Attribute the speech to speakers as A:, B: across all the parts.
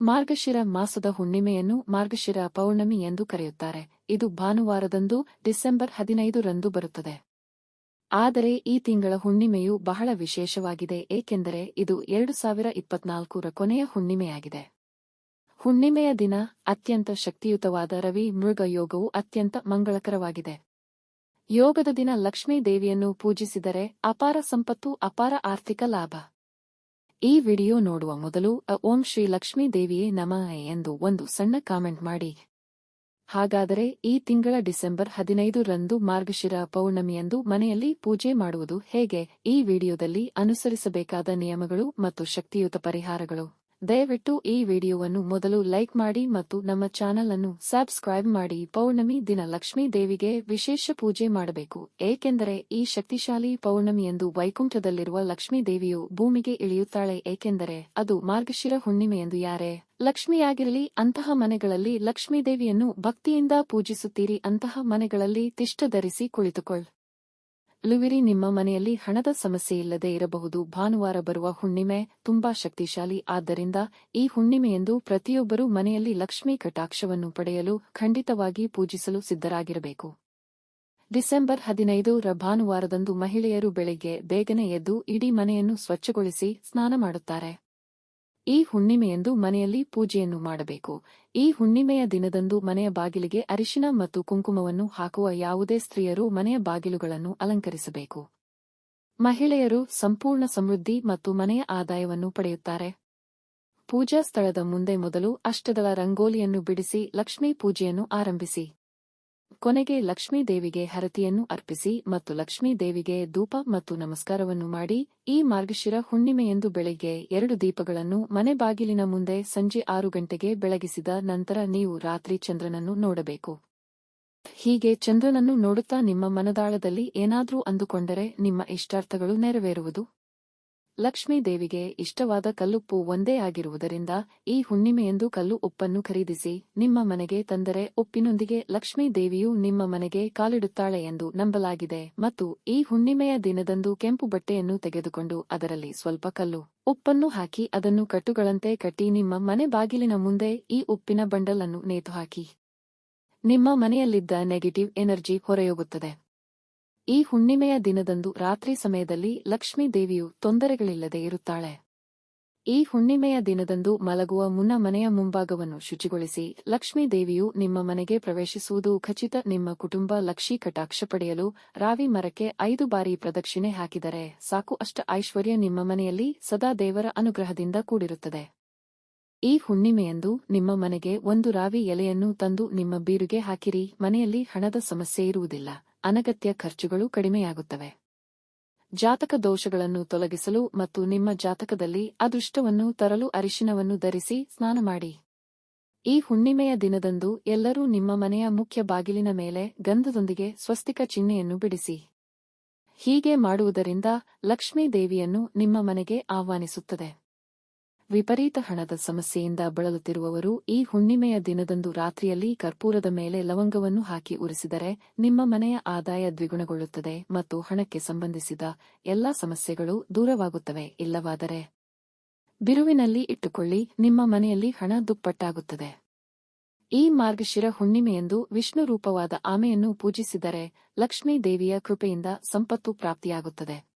A: ಮಾರ್ಗಶಿರ ಮಾಸದ ಹುಣ್ಣಿಮೆಯನ್ನು ಮಾರ್ಗಶಿರ ಪೌರ್ಣಮಿ ಎಂದು ಕರೆಯುತ್ತಾರೆ. ಇದು ಭಾನುವಾರದಂದು ಡಿಸೆಂಬರ್ ಹದಿನೈದು ರಂದು ಬರುತ್ತದೆ. ಆದರೆ ಈ ತಿಂಗಳ ಹುಣ್ಣಿಮೆಯು ಬಹಳ ವಿಶೇಷವಾಗಿದೆ, ಏಕೆಂದರೆ ಇದು ಎರಡು ಸಾವಿರ ಇಪ್ಪತ್ನಾಲ್ಕರ ಕೊನೆಯ ಹುಣ್ಣಿಮೆಯಾಗಿದೆ. ಹುಣ್ಣಿಮೆಯ ದಿನ ಅತ್ಯಂತ ಶಕ್ತಿಯುತವಾದ ರವಿ ಮೃಗ ಯೋಗವು ಅತ್ಯಂತ ಮಂಗಳಕರವಾಗಿದೆ. ಯೋಗದ ದಿನ ಲಕ್ಷ್ಮೀ ದೇವಿಯನ್ನು ಪೂಜಿಸಿದರೆ ಅಪಾರ ಸಂಪತ್ತು, ಅಪಾರ ಆರ್ಥಿಕ ಲಾಭ. ಈ ವಿಡಿಯೋ ನೋಡುವ ಮೊದಲು ಓಂ ಶ್ರೀ ಲಕ್ಷ್ಮೀ ದೇವಿಯೇ ನಮಃ ಎಂದು ಒಂದು ಸಣ್ಣ ಕಾಮೆಂಟ್ ಮಾಡಿ. ಹಾಗಾದರೆ, ಈ ತಿಂಗಳ ಡಿಸೆಂಬರ್ ಹದಿನೈದು ರಂದು ಮಾರ್ಗಶಿರ ಪೌರ್ಣಮಿಯಂದು ಮನೆಯಲ್ಲಿ ಪೂಜೆ ಮಾಡುವುದು ಹೇಗೆ? ಈ ವಿಡಿಯೋದಲ್ಲಿ ಅನುಸರಿಸಬೇಕಾದ ನಿಯಮಗಳು ಮತ್ತು ಶಕ್ತಿಯುತ ಪರಿಹಾರಗಳು. ದಯವಿಟ್ಟು ಈ ವಿಡಿಯೋವನ್ನು ಮೊದಲು ಲೈಕ್ ಮಾಡಿ ಮತ್ತು ನಮ್ಮ ಚಾನೆಲ್ ಅನ್ನು ಸಬ್ಸ್ಕ್ರೈಬ್ ಮಾಡಿ. ಪೌರ್ಣಮಿ ದಿನ ಲಕ್ಷ್ಮೀ ದೇವಿಗೆ ವಿಶೇಷ ಪೂಜೆ ಮಾಡಬೇಕು. ಏಕೆಂದರೆ ಈ ಶಕ್ತಿಶಾಲಿ ಪೌರ್ಣಮಿಯಂದು ವೈಕುಂಠದಲ್ಲಿರುವ ಲಕ್ಷ್ಮೀ ದೇವಿಯು ಭೂಮಿಗೆ ಇಳಿಯುತ್ತಾಳೆ. ಏಕೆಂದರೆ ಅದು ಮಾರ್ಗಶಿರ ಹುಣ್ಣಿಮೆಯೆಂದು ಯಾರೇ ಲಕ್ಷ್ಮಿಯಾಗಿರಲಿ, ಅಂತಹ ಮನೆಗಳಲ್ಲಿ ಲಕ್ಷ್ಮೀ ದೇವಿಯನ್ನು ಭಕ್ತಿಯಿಂದ ಪೂಜಿಸುತ್ತೀರಿ. ಅಂತಹ ಮನೆಗಳಲ್ಲಿ ತಿಷ್ಟ ಧರಿಸಿ ಕುಳಿತುಕೊಳ್ಳ. ಲುವಿರಿ ನಿಮ್ಮ ಮನೆಯಲ್ಲಿ ಹಣದ ಸಮಸ್ಯೆ ಇಲ್ಲದೆ ಇರಬಹುದು. ಭಾನುವಾರ ಬರುವ ಹುಣ್ಣಿಮೆ ತುಂಬಾ ಶಕ್ತಿಶಾಲಿ. ಆದ್ದರಿಂದ ಈ ಹುಣ್ಣಿಮೆಯೆಂದು ಪ್ರತಿಯೊಬ್ಬರೂ ಮನೆಯಲ್ಲಿ ಲಕ್ಷ್ಮೀ ಕಟಾಕ್ಷವನ್ನು ಪಡೆಯಲು ಖಂಡಿತವಾಗಿ ಪೂಜಿಸಲು ಸಿದ್ಧರಾಗಿರಬೇಕು. ಡಿಸೆಂಬರ್ ಹದಿನೈದು ರ ಭಾನುವಾರದಂದು ಮಹಿಳೆಯರು ಬೆಳಿಗ್ಗೆ ಬೇಗನೆ ಎದ್ದು ಇಡೀ ಮನೆಯನ್ನು ಸ್ವಚ್ಛಗೊಳಿಸಿ ಸ್ನಾನ ಮಾಡುತ್ತಾರೆ. ಈ ಹುಣ್ಣಿಮೆಯೆಂದು ಮನೆಯಲ್ಲಿ ಪೂಜೆಯನ್ನು ಮಾಡಬೇಕು. ಈ ಹುಣ್ಣಿಮೆಯ ದಿನದಂದು ಮನೆಯ ಬಾಗಿಲಿಗೆ ಅರಿಶಿನ ಮತ್ತು ಕುಂಕುಮವನ್ನು ಹಾಕುವ ಯಾವುದೇ ಸ್ತ್ರೀಯರು ಮನೆಯ ಬಾಗಿಲುಗಳನ್ನು ಅಲಂಕರಿಸಬೇಕು. ಮಹಿಳೆಯರು ಸಂಪೂರ್ಣ ಸಮೃದ್ಧಿ ಮತ್ತು ಮನೆಯ ಆದಾಯವನ್ನು ಪಡೆಯುತ್ತಾರೆ. ಪೂಜಾ ಸ್ಥಳದ ಮುಂದೆ ಮೊದಲು ಅಷ್ಟದಳ ರಂಗೋಲಿಯನ್ನು ಬಿಡಿಸಿ ಲಕ್ಷ್ಮೀ ಪೂಜೆಯನ್ನು ಆರಂಭಿಸಿ. ಕೊನೆಗೆ ಲಕ್ಷ್ಮೀದೇವಿಗೆ ಹರತಿಯನ್ನು ಅರ್ಪಿಸಿ ಮತ್ತು ಲಕ್ಷ್ಮೀದೇವಿಗೆ ಧೂಪ ಮತ್ತು ನಮಸ್ಕಾರವನ್ನು ಮಾಡಿ, ಈ ಮಾರ್ಗಶಿರ ಹುಣ್ಣಿಮೆಯಂದು ಬೆಳಿಗ್ಗೆ ಎರಡು ದೀಪಗಳನ್ನು ಮನೆ ಬಾಗಿಲಿನ ಮುಂದೆ ಸಂಜೆ ಆರು ಗಂಟೆಗೆ ಬೆಳಗಿಸಿದ ನಂತರ ನೀವು ರಾತ್ರಿ ಚಂದ್ರನನ್ನು ನೋಡಬೇಕು. ಹೀಗೆ ಚಂದ್ರನನ್ನು ನೋಡುತ್ತಾ ನಿಮ್ಮ ಮನದಾಳದಲ್ಲಿ ಏನಾದರೂ ಅಂದುಕೊಂಡರೆ ನಿಮ್ಮ ಇಷ್ಟಾರ್ಥಗಳು ನೆರವೇರುವುದು. ಲಕ್ಷ್ಮೀ ದೇವಿಗೆ ಇಷ್ಟವಾದ ಕಲ್ಲುಪ್ಪು ಒಂದೇ ಆಗಿರುವುದರಿಂದ ಈ ಹುಣ್ಣಿಮೆಯೆಂದು ಕಲ್ಲು ಉಪ್ಪನ್ನು ಖರೀದಿಸಿ ನಿಮ್ಮ ಮನೆಗೆ ತಂದರೆ ಉಪ್ಪಿನೊಂದಿಗೆ ಲಕ್ಷ್ಮೀ ದೇವಿಯು ನಿಮ್ಮ ಮನೆಗೆ ಕಾಲಿಡುತ್ತಾಳೆ ಎಂದು ನಂಬಲಾಗಿದೆ ಮತ್ತು ಈ ಹುಣ್ಣಿಮೆಯ ದಿನದಂದು ಕೆಂಪು ಬಟ್ಟೆಯನ್ನು ತೆಗೆದುಕೊಂಡು ಅದರಲ್ಲಿ ಸ್ವಲ್ಪ ಕಲ್ಲು ಉಪ್ಪನ್ನು ಹಾಕಿ ಅದನ್ನು ಕಟ್ಟುಗಳಂತೆ ಕಟ್ಟಿ ನಿಮ್ಮ ಮನೆ ಬಾಗಿಲಿನ ಮುಂದೆ ಈ ಉಪ್ಪಿನ ಬಂಡಲ್ ಅನ್ನು ನೇತು ಹಾಕಿ ನಿಮ್ಮ ಮನೆಯಲ್ಲಿದ್ದ ನೆಗೆಟಿವ್ ಎನರ್ಜಿ ಹೊರೆಯೋಗುತ್ತದೆ ಈ ಹುಣ್ಣಿಮೆಯ ದಿನದಂದು ರಾತ್ರಿ ಸಮಯದಲ್ಲಿ ಲಕ್ಷ್ಮೀ ದೇವಿಯು ತೊಂದರೆಗಳಿಲ್ಲದೆ ಇರುತ್ತಾಳೆ. ಈ ಹುಣ್ಣಿಮೆಯ ದಿನದಂದು ಮಲಗುವ ಮುನ್ನ ಮನೆಯ ಮುಂಭಾಗವನ್ನು ಶುಚಿಗೊಳಿಸಿ ಲಕ್ಷ್ಮೀ ದೇವಿಯು ನಿಮ್ಮ ಮನೆಗೆ ಪ್ರವೇಶಿಸುವುದು ಖಚಿತ. ನಿಮ್ಮ ಕುಟುಂಬ ಲಕ್ಷಿ ಕಟಾಕ್ಷ ಪಡೆಯಲು ರಾವಿ ಮರಕ್ಕೆ ಐದು ಬಾರಿ ಪ್ರದಕ್ಷಿಣೆ ಹಾಕಿದರೆ ಸಾಕು. ಅಷ್ಟ ಐಶ್ವರ್ಯ ನಿಮ್ಮ ಮನೆಯಲ್ಲಿ ಸದಾ ದೇವರ ಅನುಗ್ರಹದಿಂದ ಕೂಡಿರುತ್ತದೆ. ಈ ಹುಣ್ಣಿಮೆಯಂದು ನಿಮ್ಮ ಮನೆಗೆ ಒಂದು ರಾವಿ ಎಲೆಯನ್ನು ತಂದು ನಿಮ್ಮ ಬೀರುಗೆ ಹಾಕಿರಿ. ಮನೆಯಲ್ಲಿ ಹಣದ ಸಮಸ್ಯೆ ಇರುವುದಿಲ್ಲ. ಅನಗತ್ಯ ಖರ್ಚುಗಳು ಕಡಿಮೆಯಾಗುತ್ತವೆ. ಜಾತಕ ದೋಷಗಳನ್ನು ತೊಲಗಿಸಲು ಮತ್ತು ನಿಮ್ಮ ಜಾತಕದಲ್ಲಿ ಅದೃಷ್ಟವನ್ನು ತರಲು ಅರಿಶಿನವನ್ನು ಧರಿಸಿ ಸ್ನಾನ ಮಾಡಿ. ಈ ಹುಣ್ಣಿಮೆಯ ದಿನದಂದು ಎಲ್ಲರೂ ನಿಮ್ಮ ಮನೆಯ ಮುಖ್ಯ ಬಾಗಿಲಿನ ಮೇಲೆ ಗಂಧದೊಂದಿಗೆ ಸ್ವಸ್ತಿಕ ಚಿಹ್ನೆಯನ್ನು ಬಿಡಿಸಿ. ಹೀಗೆ ಮಾಡುವುದರಿಂದ ಲಕ್ಷ್ಮೀ ದೇವಿಯನ್ನು ನಿಮ್ಮ ಮನೆಗೆ ಆಹ್ವಾನಿಸುತ್ತದೆ. ವಿಪರೀತ ಹಣದ ಸಮಸ್ಯೆಯಿಂದ ಬಳಲುತ್ತಿರುವವರು ಈ ಹುಣ್ಣಿಮೆಯ ದಿನದಂದು ರಾತ್ರಿಯಲ್ಲಿ ಕರ್ಪೂರದ ಮೇಲೆ ಲವಂಗವನ್ನು ಹಾಕಿ ಉರಿಸಿದರೆ ನಿಮ್ಮ ಮನೆಯ ಆದಾಯ ದ್ವಿಗುಣಗೊಳ್ಳುತ್ತದೆ ಮತ್ತು ಹಣಕ್ಕೆ ಸಂಬಂಧಿಸಿದ ಎಲ್ಲಾ ಸಮಸ್ಯೆಗಳು ದೂರವಾಗುತ್ತವೆ, ಇಲ್ಲವಾದರೆ ಬಿರುವಿನಲ್ಲಿ ಇಟ್ಟುಕೊಳ್ಳಿ, ನಿಮ್ಮ ಮನೆಯಲ್ಲಿ ಹಣ ದುಪ್ಪಟ್ಟಾಗುತ್ತದೆ. ಈ ಮಾರ್ಗಶಿರ ಹುಣ್ಣಿಮೆಯೆಂದು ವಿಷ್ಣು ರೂಪವಾದ ಆಮೆಯನ್ನು ಪೂಜಿಸಿದರೆ ಲಕ್ಷ್ಮೀ ದೇವಿಯ ಕೃಪೆಯಿಂದ ಸಂಪತ್ತು ಪ್ರಾಪ್ತಿಯಾಗುತ್ತದೆ.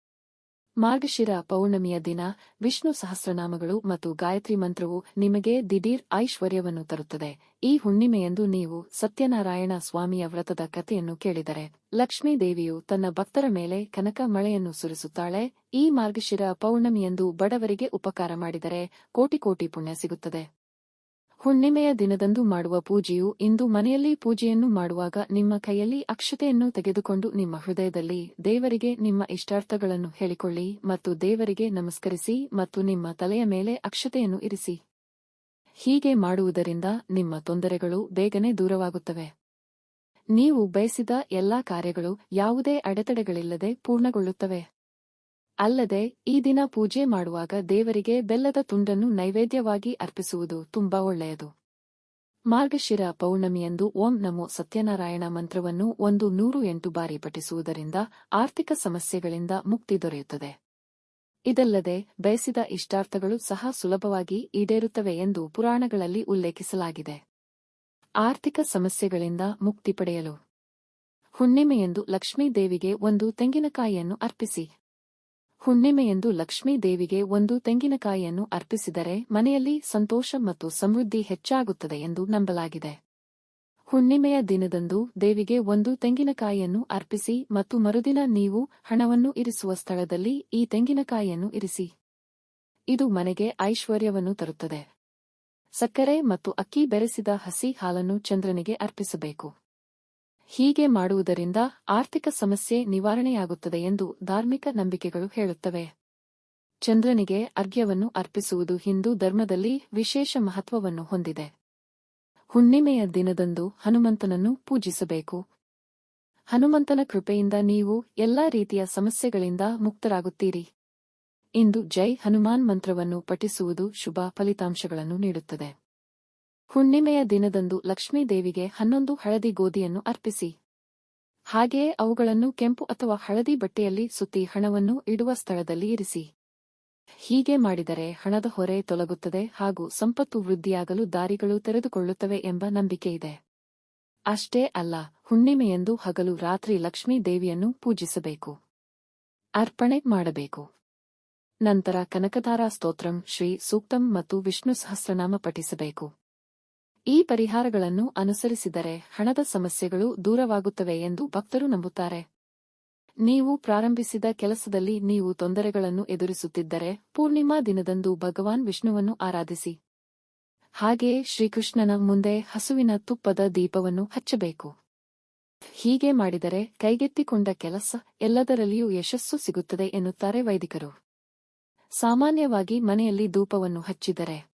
A: ಮಾರ್ಗಶಿರ ಪೌರ್ಣಮಿಯ ದಿನ ವಿಷ್ಣು ಸಹಸ್ರನಾಮಗಳು ಮತ್ತು ಗಾಯತ್ರಿ ಮಂತ್ರವು ನಿಮಗೆ ದಿಢೀರ್ ಐಶ್ವರ್ಯವನ್ನು ತರುತ್ತದೆ. ಈ ಹುಣ್ಣಿಮೆಯಂದು ನೀವು ಸತ್ಯನಾರಾಯಣ ಸ್ವಾಮಿಯ ವ್ರತದ ಕಥೆಯನ್ನು ಕೇಳಿದರೆ ಲಕ್ಷ್ಮೀ ದೇವಿಯು ತನ್ನ ಭಕ್ತರ ಮೇಲೆ ಕನಕ ಮಳೆಯನ್ನು ಸುರಿಸುತ್ತಾಳೆ. ಈ ಮಾರ್ಗಶಿರ ಪೌರ್ಣಮಿಯಂದು ಬಡವರಿಗೆ ಉಪಕಾರ ಮಾಡಿದರೆ ಕೋಟಿ ಕೋಟಿ ಪುಣ್ಯ ಸಿಗುತ್ತದೆ. ಹುಣ್ಣಿಮೆಯ ದಿನದಂದು ಮಾಡುವ ಪೂಜೆಯು ಇಂದು ಮನೆಯಲ್ಲಿ ಪೂಜೆಯನ್ನು ಮಾಡುವಾಗ ನಿಮ್ಮ ಕೈಯಲ್ಲಿ ಅಕ್ಷತೆಯನ್ನು ತೆಗೆದುಕೊಂಡು ನಿಮ್ಮ ಹೃದಯದಲ್ಲಿ ದೇವರಿಗೆ ನಿಮ್ಮ ಇಷ್ಟಾರ್ಥಗಳನ್ನು ಹೇಳಿಕೊಳ್ಳಿ ಮತ್ತು ದೇವರಿಗೆ ನಮಸ್ಕರಿಸಿ ಮತ್ತು ನಿಮ್ಮ ತಲೆಯ ಮೇಲೆ ಅಕ್ಷತೆಯನ್ನು ಇರಿಸಿ. ಹೀಗೆ ಮಾಡುವುದರಿಂದ ನಿಮ್ಮ ತೊಂದರೆಗಳು ಬೇಗನೆ ದೂರವಾಗುತ್ತವೆ. ನೀವು ಬಯಸಿದ ಎಲ್ಲಾ ಕಾರ್ಯಗಳು ಯಾವುದೇ ಅಡೆತಡೆಗಳಿಲ್ಲದೆ ಪೂರ್ಣಗೊಳ್ಳುತ್ತವೆ. ಅಲ್ಲದೆ, ಈ ದಿನ ಪೂಜೆ ಮಾಡುವಾಗ ದೇವರಿಗೆ ಬೆಲ್ಲದ ತುಂಡನ್ನು ನೈವೇದ್ಯವಾಗಿ ಅರ್ಪಿಸುವುದು ತುಂಬಾ ಒಳ್ಳೆಯದು. ಮಾರ್ಗಶಿರ ಪೌರ್ಣಮಿಯಂದು ಓಂ ನಮೋ ಸತ್ಯನಾರಾಯಣ ಮಂತ್ರವನ್ನು ಒಂದು ನೂರು ಎಂಟು ಬಾರಿ ಪಠಿಸುವುದರಿಂದ ಆರ್ಥಿಕ ಸಮಸ್ಯೆಗಳಿಂದ ಮುಕ್ತಿ ದೊರೆಯುತ್ತದೆ. ಇದಲ್ಲದೆ, ಬಯಸಿದ ಇಷ್ಟಾರ್ಥಗಳು ಸಹ ಸುಲಭವಾಗಿ ಈಡೇರುತ್ತವೆ ಎಂದು ಪುರಾಣಗಳಲ್ಲಿ ಉಲ್ಲೇಖಿಸಲಾಗಿದೆ. ಆರ್ಥಿಕ ಸಮಸ್ಯೆಗಳಿಂದ ಮುಕ್ತಿ ಪಡೆಯಲು. ಹುಣ್ಣಿಮೆಯೆಂದು ಲಕ್ಷ್ಮೀ ದೇವಿಗೆ ಒಂದು ತೆಂಗಿನಕಾಯಿಯನ್ನು ಅರ್ಪಿಸಿ. ಹುಣ್ಣಿಮೆಯಂದು ಲಕ್ಷ್ಮೀ ದೇವಿಗೆ ಒಂದು ತೆಂಗಿನಕಾಯಿಯನ್ನು ಅರ್ಪಿಸಿದರೆ ಮನೆಯಲ್ಲಿ ಸಂತೋಷ ಮತ್ತು ಸಮೃದ್ಧಿ ಹೆಚ್ಚಾಗುತ್ತದೆ ಎಂದು ನಂಬಲಾಗಿದೆ. ಹುಣ್ಣಿಮೆಯ ದಿನದಂದು ದೇವಿಗೆ ಒಂದು ತೆಂಗಿನಕಾಯಿಯನ್ನು ಅರ್ಪಿಸಿ ಮತ್ತು ಮರುದಿನ ನೀವು ಹಣವನ್ನು ಇರಿಸುವ ಸ್ಥಳದಲ್ಲಿ ಈ ತೆಂಗಿನಕಾಯಿಯನ್ನು ಇರಿಸಿ. ಇದು ಮನೆಗೆ ಐಶ್ವರ್ಯವನ್ನು ತರುತ್ತದೆ. ಸಕ್ಕರೆ ಮತ್ತು ಅಕ್ಕಿ ಬೆರೆಸಿದ ಹಸಿ ಹಾಲನ್ನು ಚಂದ್ರನಿಗೆ ಅರ್ಪಿಸಬೇಕು. ಹೀಗೆ ಮಾಡುವುದರಿಂದ ಆರ್ಥಿಕ ಸಮಸ್ಯೆ ನಿವಾರಣೆಯಾಗುತ್ತದೆ ಎಂದು ಧಾರ್ಮಿಕ ನಂಬಿಕೆಗಳು ಹೇಳುತ್ತವೆ. ಚಂದ್ರನಿಗೆ ಅರ್ಘ್ಯವನ್ನು ಅರ್ಪಿಸುವುದು ಹಿಂದೂ ಧರ್ಮದಲ್ಲಿ ವಿಶೇಷ ಮಹತ್ವವನ್ನು ಹೊಂದಿದೆ. ಹುಣ್ಣಿಮೆಯ ದಿನದಂದು ಹನುಮಂತನನ್ನು ಪೂಜಿಸಬೇಕು. ಹನುಮಂತನ ಕೃಪೆಯಿಂದ ನೀವು ಎಲ್ಲಾ ರೀತಿಯ ಸಮಸ್ಯೆಗಳಿಂದ ಮುಕ್ತರಾಗುತ್ತೀರಿ. ಇಂದು ಜೈ ಹನುಮಾನ್ ಮಂತ್ರವನ್ನು ಪಠಿಸುವುದು ಶುಭ ಫಲಿತಾಂಶಗಳನ್ನು ನೀಡುತ್ತದೆ. ಹುಣ್ಣಿಮೆಯ ದಿನದಂದು ಲಕ್ಷ್ಮೀದೇವಿಗೆ ಹನ್ನೊಂದು ಹಳದಿ ಗೋಧಿಯನ್ನು ಅರ್ಪಿಸಿ. ಹಾಗೆಯೇ ಅವುಗಳನ್ನು ಕೆಂಪು ಅಥವಾ ಹಳದಿ ಬಟ್ಟೆಯಲ್ಲಿ ಸುತ್ತಿ ಹಣವನ್ನು ಇಡುವ ಸ್ಥಳದಲ್ಲಿ ಇರಿಸಿ. ಹೀಗೆ ಮಾಡಿದರೆ ಹಣದ ಹೊರೆ ತೊಲಗುತ್ತದೆ ಹಾಗೂ ಸಂಪತ್ತು ವೃದ್ಧಿಯಾಗಲು ದಾರಿಗಳು ತೆರೆದುಕೊಳ್ಳುತ್ತವೆ ಎಂಬ ನಂಬಿಕೆಯಿದೆ ಅಷ್ಟೇ ಅಲ್ಲ, ಹುಣ್ಣಿಮೆಯೆಂದು ಹಗಲು ರಾತ್ರಿ ಲಕ್ಷ್ಮೀ ದೇವಿಯನ್ನು ಪೂಜಿಸಬೇಕು. ಅರ್ಪಣೆ ಮಾಡಬೇಕು. ನಂತರ ಕನಕಧಾರಾ ಸ್ತೋತ್ರಂ ಶ್ರೀ ಸೂಕ್ತಂ ಮತ್ತು ವಿಷ್ಣು ಸಹಸ್ರನಾಮ ಪಠಿಸಬೇಕು. ಈ ಪರಿಹಾರಗಳನ್ನು ಅನುಸರಿಸಿದರೆ ಹಣದ ಸಮಸ್ಯೆಗಳು ದೂರವಾಗುತ್ತವೆ ಎಂದು ಭಕ್ತರು ನಂಬುತ್ತಾರೆ. ನೀವು ಪ್ರಾರಂಭಿಸಿದ ಕೆಲಸದಲ್ಲಿ ನೀವು ತೊಂದರೆಗಳನ್ನು ಎದುರಿಸುತ್ತಿದ್ದರೆ ಪೂರ್ಣಿಮಾ ದಿನದಂದು ಭಗವಾನ್ ವಿಷ್ಣುವನ್ನು ಆರಾಧಿಸಿ. ಹಾಗೆಯೇ ಶ್ರೀಕೃಷ್ಣನ ಮುಂದೆ ಹಸುವಿನ ತುಪ್ಪದ ದೀಪವನ್ನು ಹಚ್ಚಬೇಕು. ಹೀಗೆ ಮಾಡಿದರೆ ಕೈಗೆತ್ತಿಕೊಂಡ ಕೆಲಸ ಎಲ್ಲದರಲ್ಲಿಯೂ ಯಶಸ್ಸು ಸಿಗುತ್ತದೆ ಎನ್ನುತ್ತಾರೆ ವೈದಿಕರು. ಸಾಮಾನ್ಯವಾಗಿ ಮನೆಯಲ್ಲಿ ಧೂಪವನ್ನು ಹಚ್ಚಿದರೆ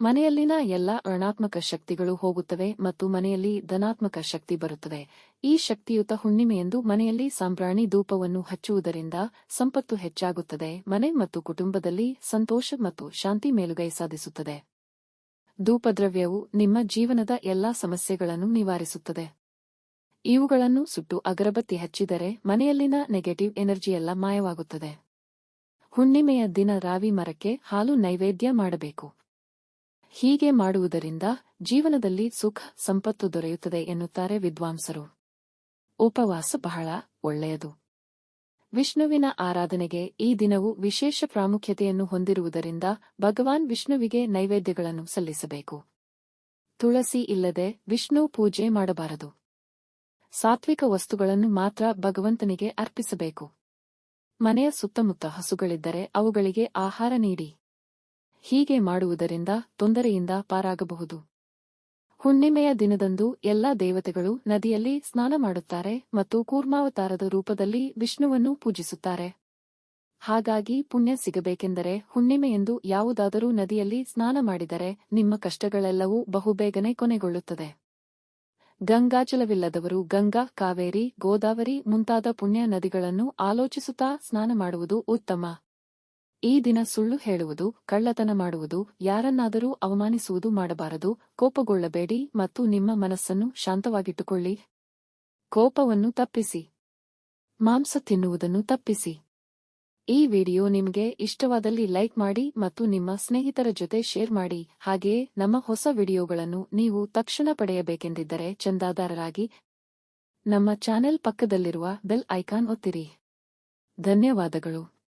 A: ಮನೆಯಲ್ಲಿನ ಎಲ್ಲ ಋಣಾತ್ಮಕ ಶಕ್ತಿಗಳು ಹೋಗುತ್ತವೆ ಮತ್ತು ಮನೆಯಲ್ಲಿ ಧನಾತ್ಮಕ ಶಕ್ತಿ ಬರುತ್ತವೆ ಈ ಶಕ್ತಿಯುತ ಹುಣ್ಣಿಮೆಯೆಂದು ಮನೆಯಲ್ಲಿ ಸಾಂಬ್ರಾಣಿ ಧೂಪವನ್ನು ಹಚ್ಚುವುದರಿಂದ ಸಂಪತ್ತು ಹೆಚ್ಚಾಗುತ್ತದೆ, ಮನೆ ಮತ್ತು ಕುಟುಂಬದಲ್ಲಿ ಸಂತೋಷ ಮತ್ತು ಶಾಂತಿ ಮೇಲುಗೈ ಸಾಧಿಸುತ್ತದೆ. ಧೂಪದ್ರವ್ಯವು ನಿಮ್ಮ ಜೀವನದ ಎಲ್ಲಾ ಸಮಸ್ಯೆಗಳನ್ನು ನಿವಾರಿಸುತ್ತದೆ. ಇವುಗಳನ್ನು ಸುಟ್ಟು ಅಗರಬತ್ತಿ ಹಚ್ಚಿದರೆ ಮನೆಯಲ್ಲಿನ ನೆಗೆಟಿವ್ ಎನರ್ಜಿಯೆಲ್ಲ ಮಾಯವಾಗುತ್ತದೆ. ಹುಣ್ಣಿಮೆಯ ದಿನ ರಾವಿ ಮರಕ್ಕೆ ಹಾಲು ನೈವೇದ್ಯ ಮಾಡಬೇಕು. ಹೀಗೆ ಮಾಡುವುದರಿಂದ ಜೀವನದಲ್ಲಿ ಸುಖ, ಸಂಪತ್ತು ದೊರೆಯುತ್ತದೆ ಎನ್ನುತ್ತಾರೆ ವಿದ್ವಾಂಸರು. ಉಪವಾಸ ಬಹಳ ಒಳ್ಳೆಯದು. ವಿಷ್ಣುವಿನ ಆರಾಧನೆಗೆ ಈ ದಿನವು ವಿಶೇಷ ಪ್ರಾಮುಖ್ಯತೆಯನ್ನು ಹೊಂದಿರುವುದರಿಂದ ಭಗವಾನ್ ವಿಷ್ಣುವಿಗೆ ನೈವೇದ್ಯಗಳನ್ನು ಸಲ್ಲಿಸಬೇಕು. ತುಳಸಿ ಇಲ್ಲದೆ ವಿಷ್ಣು ಪೂಜೆ ಮಾಡಬಾರದು. ಸಾತ್ವಿಕ ವಸ್ತುಗಳನ್ನು ಮಾತ್ರ ಭಗವಂತನಿಗೆ ಅರ್ಪಿಸಬೇಕು. ಮನೆಯ ಸುತ್ತಮುತ್ತ ಹಸುಗಳಿದ್ದರೆ ಅವುಗಳಿಗೆ ಆಹಾರ ನೀಡಿ. ಹೀಗೆ ಮಾಡುವುದರಿಂದ ತೊಂದರೆಯಿಂದ ಪಾರಾಗಬಹುದು. ಹುಣ್ಣಿಮೆಯ ದಿನದಂದು ಎಲ್ಲಾ ದೇವತೆಗಳು ನದಿಯಲ್ಲಿ ಸ್ನಾನ ಮಾಡುತ್ತಾರೆ ಮತ್ತು ಕೂರ್ಮಾವತಾರದ ರೂಪದಲ್ಲಿ ವಿಷ್ಣುವನ್ನು ಪೂಜಿಸುತ್ತಾರೆ. ಹಾಗಾಗಿ ಪುಣ್ಯ ಸಿಗಬೇಕೆಂದರೆ ಹುಣ್ಣಿಮೆಯೆಂದು ಯಾವುದಾದರೂ ನದಿಯಲ್ಲಿ ಸ್ನಾನ ಮಾಡಿದರೆ ನಿಮ್ಮ ಕಷ್ಟಗಳೆಲ್ಲವೂ ಬಹುಬೇಗನೆ ಕೊನೆಗೊಳ್ಳುತ್ತದೆ. ಗಂಗಾಜಲವಿಲ್ಲದವರು ಗಂಗಾ, ಕಾವೇರಿ, ಗೋದಾವರಿ ಮುಂತಾದ ಪುಣ್ಯ ನದಿಗಳನ್ನು ಆಲೋಚಿಸುತ್ತಾ ಸ್ನಾನ ಮಾಡುವುದು ಉತ್ತಮ. ಈ ದಿನ ಸುಳ್ಳು ಹೇಳುವುದು, ಕಳ್ಳತನ ಮಾಡುವುದು, ಯಾರನ್ನಾದರೂ ಅವಮಾನಿಸುವುದು ಮಾಡಬಾರದು. ಕೋಪಗೊಳ್ಳಬೇಡಿ ಮತ್ತು ನಿಮ್ಮ ಮನಸ್ಸನ್ನು ಶಾಂತವಾಗಿಟ್ಟುಕೊಳ್ಳಿ. ಕೋಪವನ್ನು ತಪ್ಪಿಸಿ. ಮಾಂಸ ತಿನ್ನುವುದನ್ನು ತಪ್ಪಿಸಿ. ಈ ವಿಡಿಯೋ ನಿಮಗೆ ಇಷ್ಟವಾದಲ್ಲಿ ಲೈಕ್ ಮಾಡಿ ಮತ್ತು ನಿಮ್ಮ ಸ್ನೇಹಿತರ ಜೊತೆ ಶೇರ್ ಮಾಡಿ. ಹಾಗೆಯೇ ನಮ್ಮ ಹೊಸ ವಿಡಿಯೋಗಳನ್ನು ನೀವು ತಕ್ಷಣ ಪಡೆಯಬೇಕೆಂದಿದ್ದರೆ ಚಂದಾದಾರರಾಗಿ ನಮ್ಮ ಚಾನೆಲ್ ಪಕ್ಕದಲ್ಲಿರುವ ಬೆಲ್ ಐಕಾನ್ ಒತ್ತಿರಿ. ಧನ್ಯವಾದಗಳು.